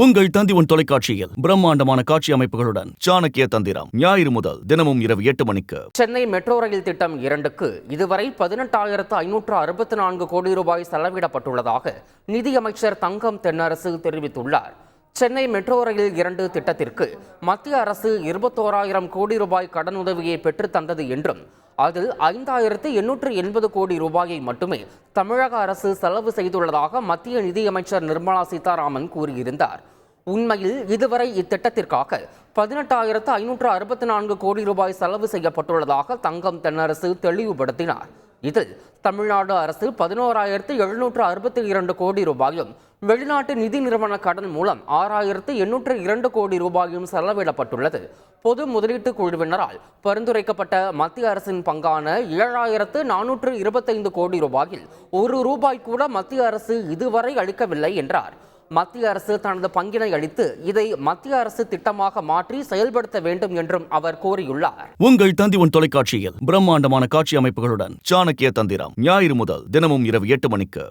உங்கள் தந்தி உன் தொலைக்காட்சியில் பிரம்மாண்டமான காட்சி அமைப்புகளுடன் சாணக்கிய தந்திரம். ஞாயிறு முதல் தினமும் இரவு எட்டு மணிக்கு. சென்னை மெட்ரோ ரயில் திட்டம் இரண்டுக்கு இதுவரை பதினெட்டாயிரத்து ஐநூற்று அறுபத்தி நான்கு கோடி ரூபாய் செலவிடப்பட்டுள்ளதாக நிதியமைச்சர் தங்கம் தென்னரசு தெரிவித்துள்ளார். சென்னை மெட்ரோ ரயில் இரண்டு திட்டத்திற்கு மத்திய அரசு இருபத்தோராயிரம் கோடி ரூபாய் கடனுதவியை பெற்றுத் தந்தது என்றும் அதில் ஐந்தாயிரத்து எண்ணூற்று எண்பது கோடி ரூபாயை மட்டுமே தமிழக அரசு செலவு செய்துள்ளதாக மத்திய நிதியமைச்சர் நிர்மலா சீதாராமன் கூறியிருந்தார். உண்மையில் இதுவரை இத்திட்டத்திற்காக பதினெட்டாயிரத்து ஐநூற்று அறுபத்தி நான்கு கோடி ரூபாய் செலவு செய்யப்பட்டுள்ளதாக தங்கம் தென்னரசு தெளிவுபடுத்தினார். இதில் தமிழ்நாடு அரசு பதினோராயிரத்து எழுநூற்று அறுபத்தி இரண்டு கோடி ரூபாயும் வெளிநாட்டு நிதி நிறுவன கடன் மூலம் ஆறாயிரத்து எண்ணூற்று இரண்டு கோடி ரூபாயும் செலவிடப்பட்டுள்ளது. பொது முதலீட்டு குழுவினரால் பரிந்துரைக்கப்பட்ட மத்திய அரசின் பங்கான ஏழாயிரத்து நானூற்று இருபத்தைந்து கோடி ரூபாயில் ஒரு ரூபாய் கூட மத்திய அரசு இதுவரை அளிக்கவில்லை என்றார். மத்திய அரசு தனது பங்கினை அளித்து இதை மத்திய அரசு திட்டமாக மாற்றி செயல்படுத்த வேண்டும் என்றும் அவர் கூறியுள்ளார் உங்கள் தந்தி உன் தொலைக்காட்சியில் பிரம்மாண்டமான காட்சி அமைப்புகளுடன் சாணக்கிய தந்திரம் ஞாயிறு முதல் தினமும் இரவு எட்டு மணிக்கு